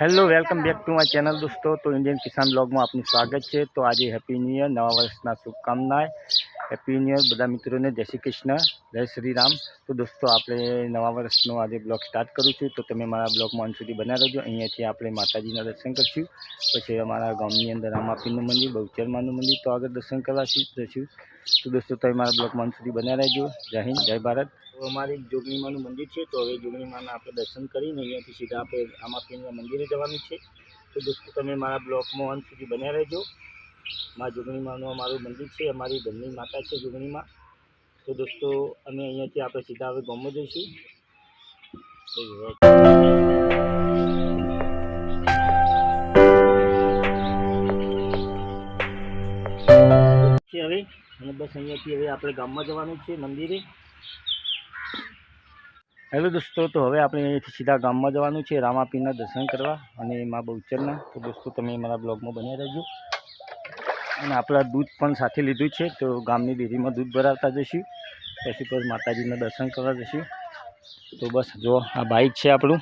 Hello, welcome back to my channel દોસ્તો. તો Indian કિસાન બ્લોગમાં આપનું સ્વાગત છે. તો આજે હેપી ન્યૂ યર, નવા વર્ષના શુભકામનાએ હેપી ન્યૂ યર બધા મિત્રોને. જય શ્રી કૃષ્ણ, જય શ્રી રામ. તો દોસ્તો, આપણે નવા વર્ષનો આજે બ્લોગ સ્ટાર્ટ કરું છું. તો તમે મારા બ્લોગમાં અંત સુધી બના રહેજો. અહીંયાથી આપણે માતાજીના દર્શન કરશું. પછી અમારા ગામની અંદર રામાપીનું મંદિર, બહુચરમાનું મંદિર. તો આગળ દર્શન કરવા જશું તો દોસ્તો, તમે મારા બ્લોગમાં અંત સુધી બના રહેજો. જય હિન્દ, જય ભારત. તો અમારી જોગણીમાનું મંદિર છે, તો હવે જોગણીમાના આપણે દર્શન કરીને અહીંયાથી સીધા આપણે રામાપીરના મંદિરે જવાનું છે. તો દોસ્તો, તમે મારા બ્લોગમાં અંત સુધી બન્યા રહેજો. મા જોગણીમાનું અમારું મંદિર છે, અમારી ઘરની માતા છે જોગણીમાં. તો દોસ્તો, અમે અહીંયાથી આપણે સીધા હવે ગામમાં જઈશું. છે હવે, અને બસ અહીંયાથી હવે આપણે ગામમાં જવાનું છે મંદિરે. હેલો દોસ્તો, તો હવે આપણે અહીંયાથી સીધા ગામમાં જવાનું છે, રામાપીરના દર્શન કરવા. અને મા બહુચરના, તો દોસ્તો, તમે મારા બ્લોગમાં બન્યા રહેજો. અને આપણા દૂધ પણ સાથે લીધું છે, તો ગામની ડેરીમાં દૂધ ભરાવતા જઈશું. પછી પછી માતાજીના દર્શન કરવા જઈશું. તો બસ, જો આ બાઇક છે આપણું.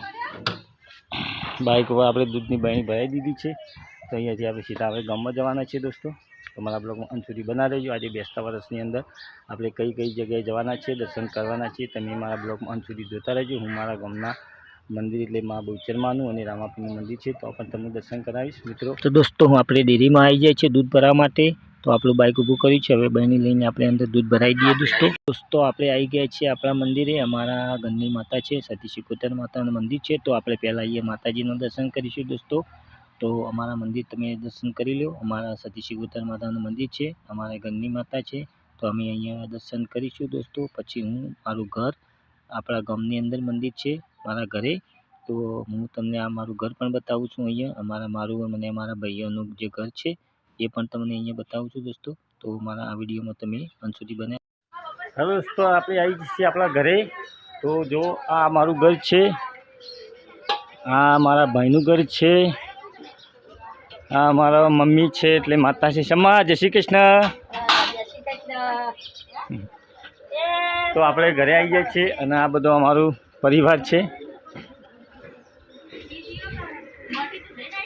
બાઇક ઉપર આપણે દૂધની બહેણી ભરાઈ દીધી છે. તો અહીંયાથી આપણે સીધા હવે ગામમાં જવાના છે દોસ્તો. તમારા બ્લોગમાં અંત સુધી બના રહેજો આજે બેસતા વર્ષની અંદર આપણે કઈ કઈ જગ્યાએ જવાના છે દર્શન કરવાના છે તમે મારા બ્લોગમાં અંત સુધી જોતા રહેજો. હું મારા ગામના મંદિર એટલે મા બહુચરમાનું અને રામાપીનું મંદિર છે, તો પણ તમને દર્શન કરાવીશ. મિત્રો, તો દોસ્તો, હું આપણે ડેરીમાં આવી જાય છે દૂધ ભરવા માટે, તો આપણું બાઇક ઊભું કર્યું છે. હવે બહેની લઈને આપણે અંદર દૂધ ભરાઈ દઈએ દોસ્તો. દોસ્તો, આપણે આવી ગયા છીએ આપણા મંદિરે. અમારા ઘરની માતા છે સતી શિકોતર માતાનું મંદિર છે. તો આપણે પહેલાં અહીંયા માતાજીનું દર્શન કરીશું દોસ્તો. તો અમારા મંદિર તમે દર્શન કરી લો અમારા સતી શિકોતર માતાનું મંદિર છે. અમારા ઘરની માતા છે. તો અમે અહીંયા દર્શન કરીશું દોસ્તો. પછી હું, મારું ઘર આપણા ગામની અંદર મંદિર છે, મારા ઘરે. તો હું તમને આ મારું ઘર પણ બતાવું છું અહીંયા. અમારા મારું અને અમારા ભાઈઓનું જે ઘર છે, એ પણ તમને અહીંયા બતાવું છું દોસ્તો. તો મારા આ વિડીયોમાં તમે અંત સુધી બને હવે દોસ્તો, આપણે આવી જઈએ આપણા ઘરે. તો જો આ મારું ઘર છે. આ મારા ભાઈનું ઘર છે. આ મારા મમ્મી છે એટલે માતા છે શમા જય શ્રી કૃષ્ણ. તો આપણે ઘરે આવી ગયા છીએ અને આ બધો અમારું પરિવાર છે.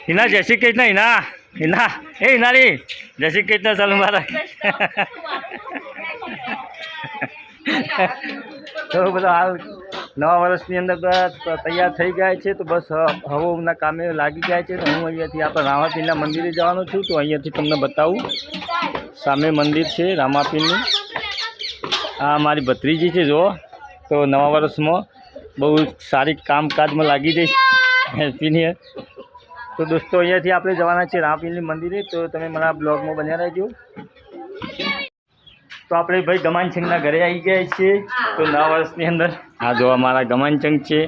હિના, જય શ્રી કૃષ્ણ, હિના. હિના. એ હિનારી, જય શ્રી કૃષ્ણ, ચાલુ મારા. તો બધો હાલ નવા વર્ષની અંદર તૈયાર થઈ ગયા છે, તો બસ હવોના કામે લાગી ગયા છે, તો હું અહીંયાથી આપણે રામાપીરના મંદિરે જવાનો છું, તો અહીંયાથી તમને બતાવું. સામે મંદિર છે રામાપીરનું. આ મારી ભત્રીજી છે જો તો નવા વર્ષમાં બહુ સારી કામકાજમાં લાગી જઈશ હેલ્પીની તો દોસ્તો, અહીંયાથી આપણે જવાના છે રામપીરની મંદિરે, તો તમે મારા બ્લોગમાં બન્યા રહેજો. તો આપણે ભાઈ ગમાનચંગના ઘરે આવી ગયા છીએ. તો નવા વર્ષની અંદર આ જોવા મારા ગમાનચંગ છે.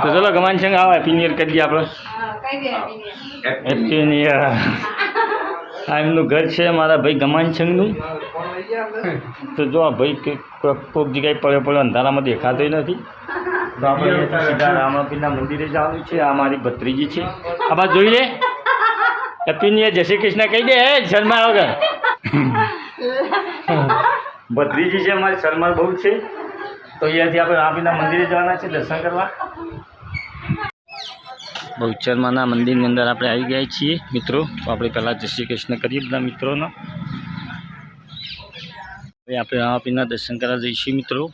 તો ચલો ગમાનચંગ આવો હેપી ન્યુ કરી દઈએ આપણે. હેપી ન્યુ આ એમનું ઘર છે મારા ભાઈ ગમાનચંગનું તો જો આ ભાઈ કોઈક જગ્યાએ પડે પડે અંધારામાં દેખાતોય નથી. તો આપણે સીધા રામાપીના મંદિરે જવાનું છે. આ મારી ભત્રીજી છે. આ બાદ જોઈ લે. હેપી ન્યુ જય શ્રી કૃષ્ણ કહી દે. હે શર્મા વગર ભત્રીજી છે, અમારી શર્મા બહુ છે. તો અહીંયાથી આપણે રામાપીરના મંદિરે જવાના છે, દર્શન કરવા. બહુચરમાના મંદિરની અંદર આપણે આવી ગયા છીએ, મિત્રો. તો આપણે પહેલાં જય શ્રી કૃષ્ણ કરીએ બધા મિત્રોનો. હવે આપણે રામાપીરના દર્શન કરવા જઈશું, મિત્રો.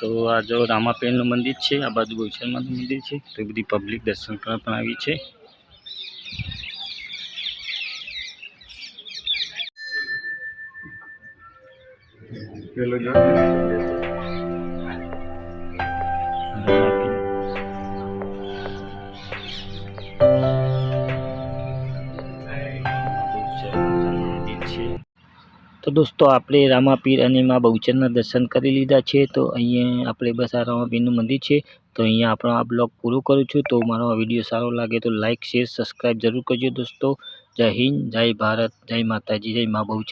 તો આ જો રામાપીરનું મંદિર છે, આ બાજુ બહુચરમાનું મંદિર છે, તો બધી પબ્લિક દર્શન કરવા પણ આવી છે. તો દોસ્તો, આપણે રામાપીર અને મા બહુચરના દર્શન કરી લીધા છે. તો અહીંયા આપણે બસ આ રામાપીરનું મંદિર છે. તો અહીંયા આપણો આ બ્લોગ પૂરો કરું છું. તો મારો આ વીડિયો સારો લાગે તો લાઇક શેર, સબસ્ક્રાઈબ જરૂર કરજો દોસ્તો. જય હિન્દ, જય ભારત, જય માતાજી, જય મા બહુચર.